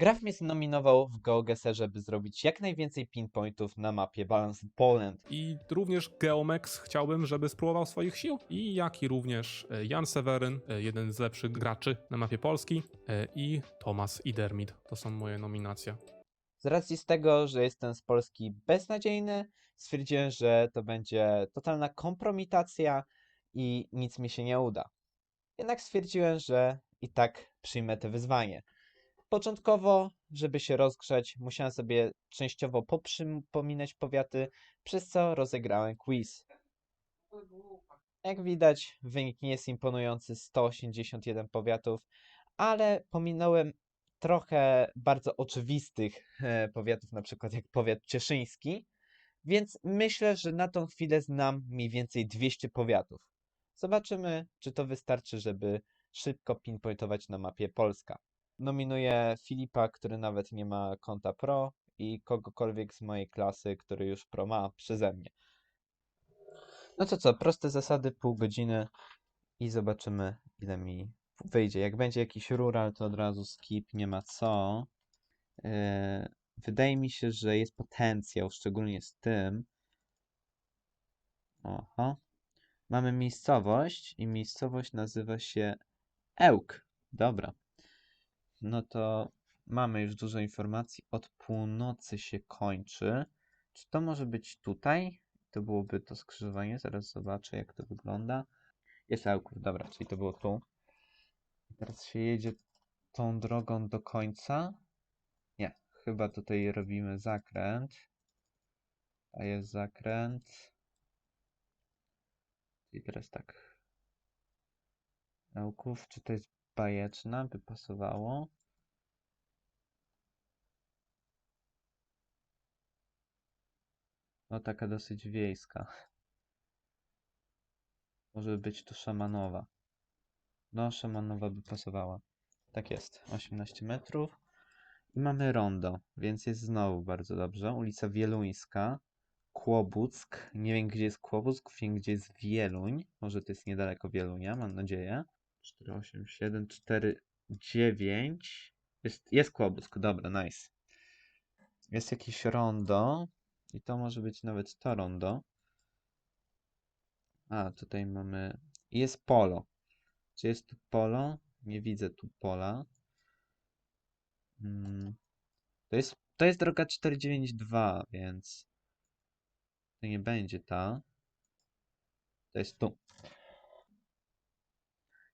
Graf mnie nominował w GeoGuessr, żeby zrobić jak najwięcej pinpointów na mapie Balance Poland. I również Geomex chciałbym, żeby spróbował swoich sił. I jak i również e, Jan Seweryn, e, jeden z lepszych graczy na mapie Polski. e, I Tomas Idermid. To są moje nominacje. Z racji z tego, że jestem z Polski beznadziejny, stwierdziłem, że to będzie totalna kompromitacja i nic mi się nie uda. Jednak stwierdziłem, że i tak przyjmę to wyzwanie. Początkowo, żeby się rozgrzać, musiałem sobie częściowo poprzypominać powiaty, przez co rozegrałem quiz. Jak widać, wynik nie jest imponujący 181 powiatów, ale pominąłem trochę bardzo oczywistych e, powiatów, na przykład jak powiat cieszyński, więc myślę, że na tą chwilę znam mniej więcej 200 powiatów. Zobaczymy, czy to wystarczy, żeby szybko pinpointować na mapie Polska. Nominuję Filipa, który nawet nie ma konta pro i kogokolwiek z mojej klasy, który już pro ma przeze mnie. No to co, proste zasady, pół godziny i zobaczymy ile mi wyjdzie. Jak będzie jakiś rural, to od razu skip, nie ma co. Yy, wydaje mi się, że jest potencjał, szczególnie z tym. Oho. Mamy miejscowość i miejscowość nazywa się Ełk. Dobra. No to mamy już dużo informacji. Od północy się kończy. Czy to może być tutaj? To byłoby to skrzyżowanie. Zaraz zobaczę, jak to wygląda. Jest Ełków, dobra, czyli to było tu. Teraz się jedzie tą drogą do końca. Nie, chyba tutaj robimy zakręt. A jest zakręt. I teraz tak. Ełków, czy to jest bajeczna? By pasowało. No taka dosyć wiejska. Może być tu szamanowa. No, szamanowa by pasowała. Tak jest, 18 metrów. I mamy rondo, więc jest znowu bardzo dobrze. Ulica Wieluńska, Kłobuck. Nie wiem, gdzie jest Kłobuck, wiem, gdzie jest Wieluń. Może to jest niedaleko Wielunia, mam nadzieję. 487, 49. Jest, jest Kłobuck, dobra, nice. Jest jakieś rondo. I to może być nawet to rondo. A, tutaj mamy... Jest polo. Czy jest tu polo? Nie widzę tu pola. Mm. To jest, to jest droga 492, więc to nie będzie ta. To jest tu.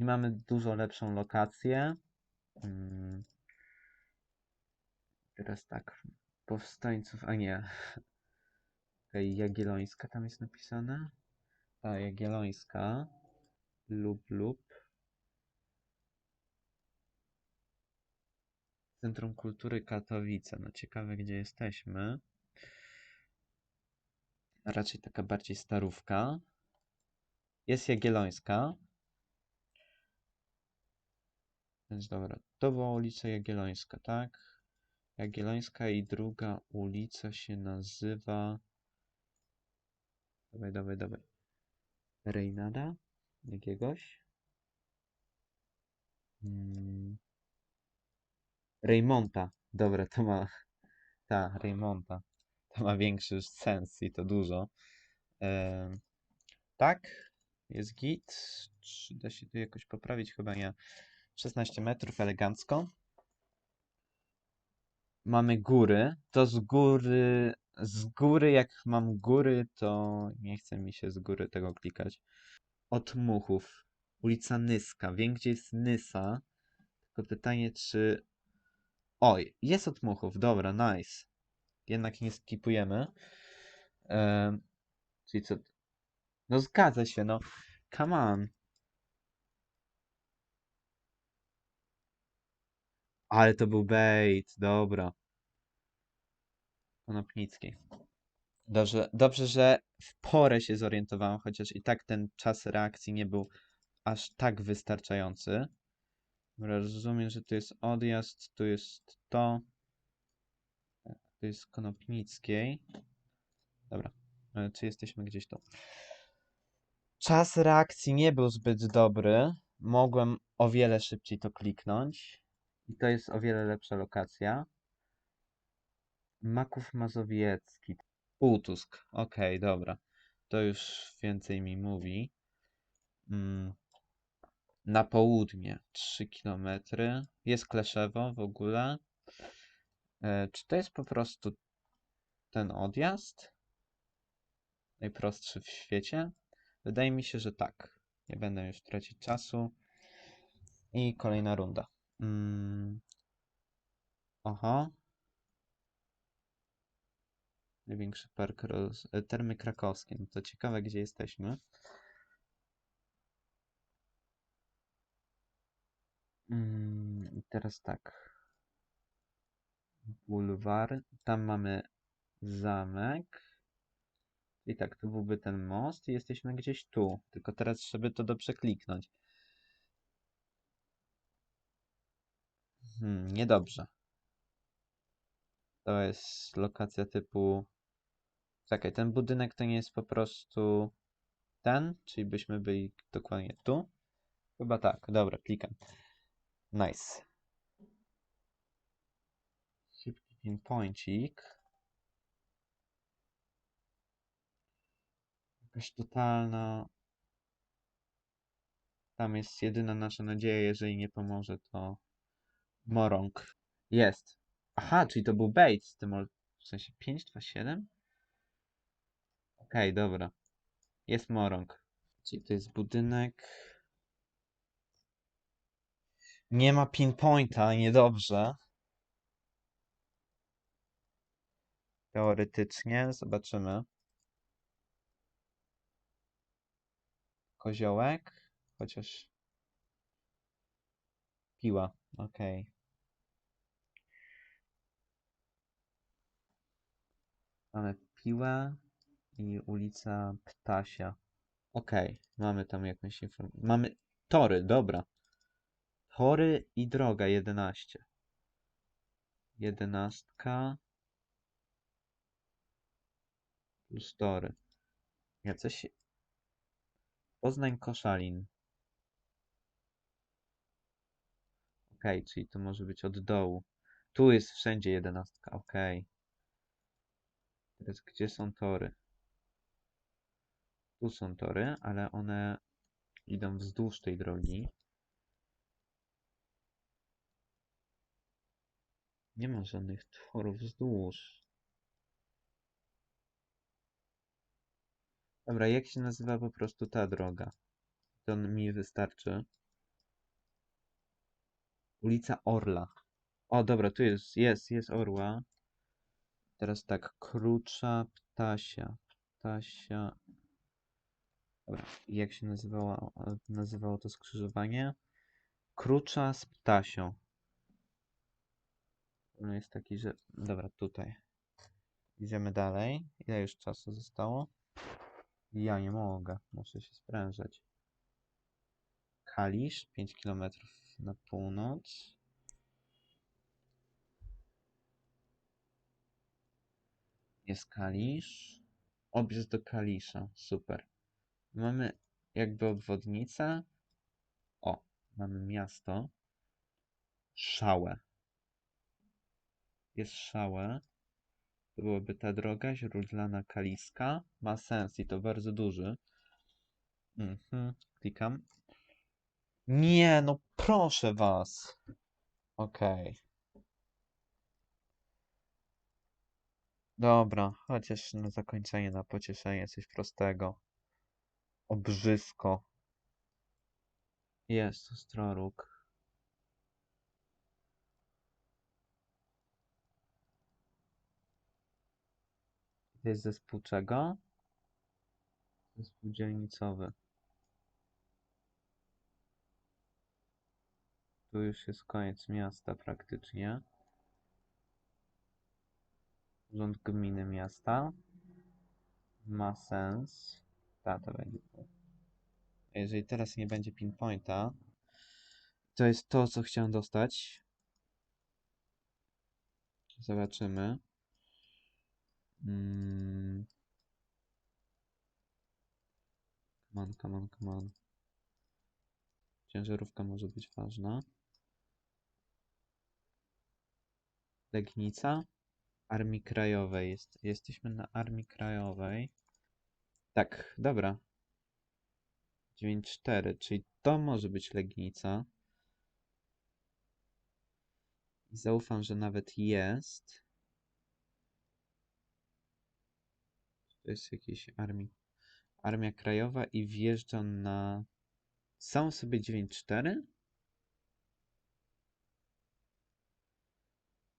I mamy dużo lepszą lokację. Mm. Teraz tak. Powstańców, a nie. Okej, Jagiellońska tam jest napisane. Ta Jagiellońska. Lub, lub. Centrum Kultury Katowice. No ciekawe, gdzie jesteśmy. Raczej taka bardziej starówka. Jest Jagiellońska. Więc dobra, to była ulica Jagiellońska, tak? Jagiellońska i druga ulica się nazywa... Dawaj, dawaj, dawaj. Rejnada? Jakiegoś? Hmm. Reymonta. Dobra, to ma. Ta, Reymonta. To ma większy sens i to dużo. Em, tak, jest git. Czy da się tu jakoś poprawić? Chyba nie. 16 metrów, elegancko. Mamy góry. To z góry. Z góry, jak mam góry, to nie chce mi się z góry tego klikać. Od Muchów. Ulica Nyska. Wiem, gdzie jest Nysa. Tylko pytanie, czy Oj, jest od muchów, dobra, nice. Jednak nie skipujemy. Em, czyli co? No zgadza się, no. Come on. Ale to był bait, dobra. Konopnicki. Dobrze, dobrze, że w porę się zorientowałem, chociaż i tak ten czas reakcji nie był aż tak wystarczający. Rozumiem, że tu jest odjazd, tu jest to. Tu jest Konopnickiej. Dobra, e, czy jesteśmy gdzieś tu? Czas reakcji nie był zbyt dobry. Mogłem o wiele szybciej to kliknąć. I to jest o wiele lepsza lokacja. Maków Mazowiecki. Półtusk. Okej, dobra. To już więcej mi mówi. Mm. Na południe 3 km. Jest Kleszewo w ogóle. E, czy to jest po prostu ten odjazd? Najprostszy w świecie? Wydaje mi się, że tak. Nie będę już tracić czasu. I kolejna runda. Mm. Oho. Największy park roz... e, Termy krakowskie. No to ciekawe, gdzie jesteśmy. Mm, teraz tak. Bulwar. Tam mamy zamek. I tak, tu byłby ten most i jesteśmy gdzieś tu. Tylko teraz, żeby to dobrze kliknąć. Hmm, niedobrze. To jest lokacja typu... Czekaj, ten budynek to nie jest po prostu ten? Czyli byśmy byli dokładnie tu? Chyba tak. Dobra, klikam. Nice. Szybki pinpointik. Jakaś totalna... Tam jest jedyna nasza nadzieja, jeżeli nie pomoże, to Morong. Jest. Aha, czyli to był bait z tym, w sensie 527? Okej, dobra. Jest Morong. Czyli to jest budynek. Nie ma pinpointa, niedobrze. Teoretycznie, zobaczymy. Koziołek, chociaż piła, okej. Mamy piłę i ulica Ptasia. Okej, mamy tam jakąś informację. Mamy tory, dobra. Tory i droga 11. Jedenastka. Plus tory. Jacyś... Poznań Koszalin. Okej, czyli to może być od dołu. Tu jest wszędzie jedenastka, okej. Teraz gdzie są tory? Tu są tory, ale one idą wzdłuż tej drogi. Nie ma żadnych torów wzdłuż. Dobra, jak się nazywa po prostu ta droga? To mi wystarczy. Ulica Orla. O, dobra, tu jest, jest, jest Orła. Teraz tak, Krucza, Ptasia, Ptasia. Dobra, jak się nazywało, nazywało to skrzyżowanie? Krucza z Ptasią. No jest taki, że... Dobra, tutaj. Idziemy dalej. Ile już czasu zostało? Ja nie mogę, muszę się sprężać. Kalisz, 5 km na północ. Jest Kalisz. Objazd do Kalisza, super. Mamy jakby obwodnicę. O, mamy miasto. Szałę. Jest Szałę. To byłaby ta droga źródlana Kaliska. Ma sens i to bardzo duży. Mhm, klikam. Nie, no proszę was. Okej. Dobra, chociaż na zakończenie, na pocieszenie coś prostego. Obrzysko. Jest Ostroruk. To jest zespół czego? Zespół dzielnicowy. Tu już jest koniec miasta praktycznie. Urząd Gminy Miasta. Ma sens. Ta, to będzie. Jeżeli teraz nie będzie pinpointa, to jest to, co chciałem dostać. Zobaczymy. Mm. Come on, come on, come on. Ciężarówka może być ważna. Legnica. Armii Krajowej. Jest, jesteśmy na Armii Krajowej. Tak, dobra. 9-4, czyli to może być Legnica. Zaufam, że nawet jest. To jest jakieś armii. Armia Krajowa i wjeżdża na sam sobie 9-4?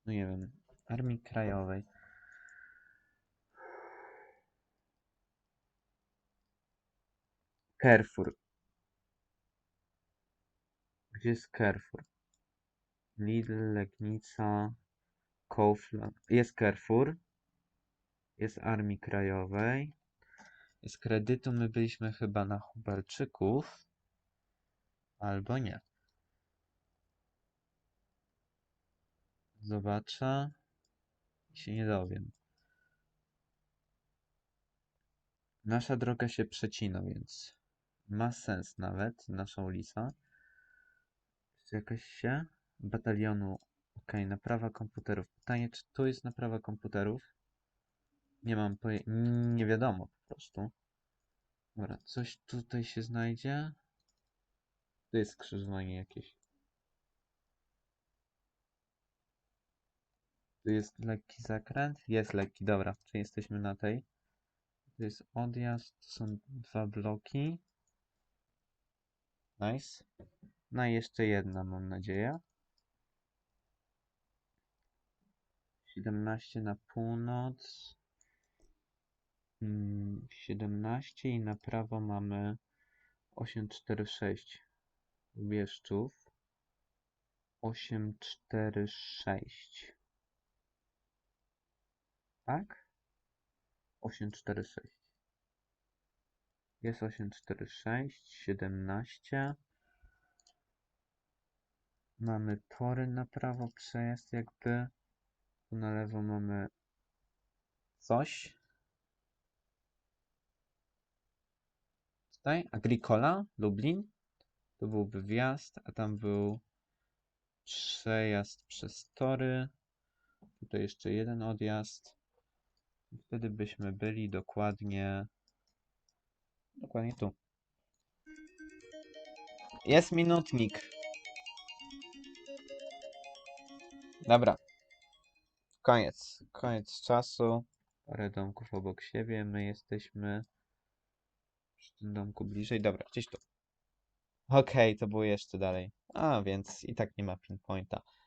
No nie wiem. Armii Krajowej. Carrefour. Gdzie jest Carrefour? Lidl, Legnica, Kaufland. Jest Carrefour. Jest Armii Krajowej. Z kredytu my byliśmy chyba na Huberczyków. Albo nie. Zobaczę. Się nie dowiem. Nasza droga się przecina, więc ma sens nawet nasza ulica. Czy jakaś się? Batalionu. Ok, naprawa komputerów. Pytanie, czy tu jest naprawa komputerów? Nie mam poje... Nie wiadomo po prostu. Dobra, coś tutaj się znajdzie. Tu jest skrzyżowanie jakieś. Tu jest lekki zakręt? Jest lekki, dobra. Czyli jesteśmy na tej. Tu jest odjazd, to są dwa bloki. Nice. No i jeszcze jedna, mam nadzieję. 17 na północ. Mm, 17 i na prawo mamy 846 Bieszczów. 846. Tak? 846. Jest 846, 17. Mamy tory na prawo, przejazd jakby. Tu na lewo mamy coś. Tutaj Agricola, Lublin. To byłby wjazd, a tam był przejazd przez tory. Tutaj jeszcze jeden odjazd. Wtedy byśmy byli dokładnie. Dokładnie tu. Jest minutnik. Dobra. Koniec. Koniec czasu. Parę domków obok siebie. My jesteśmy przy tym domku bliżej. Dobra, gdzieś tu. Okej, to było jeszcze dalej. A, więc i tak nie ma pinpointa.